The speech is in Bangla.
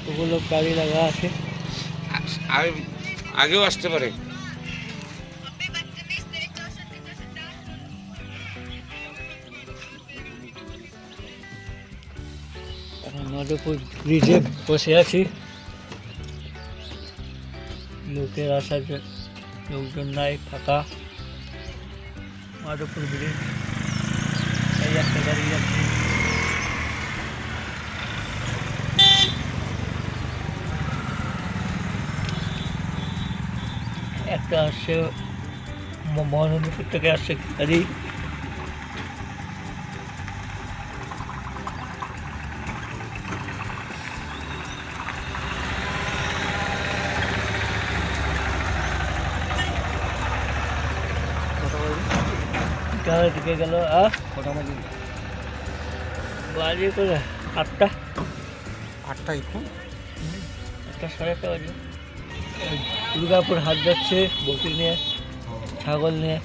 কতগুলো গাড়ি লাগা আছে আগে আগেও আসতে পারে এখন মাধবপুর ব্রিজে বসে আছি লোকের আসার জ- লোকজন নাই ফাঁকা মাধবপুর ব্রিজ এই একটা গাড়ি যাচ্ছে একটা আসছে মহানন্দপুর থেকে আসছে গাড়ি ঢুকে গেল আর কটা বাজে বাজে করে আটটা। আটটা এখন। আটটা সাড়ে আটটা বাজে। দুর্গাপুর হাট যাচ্ছে বকরি নিয়ে ছাগল নিয়ে।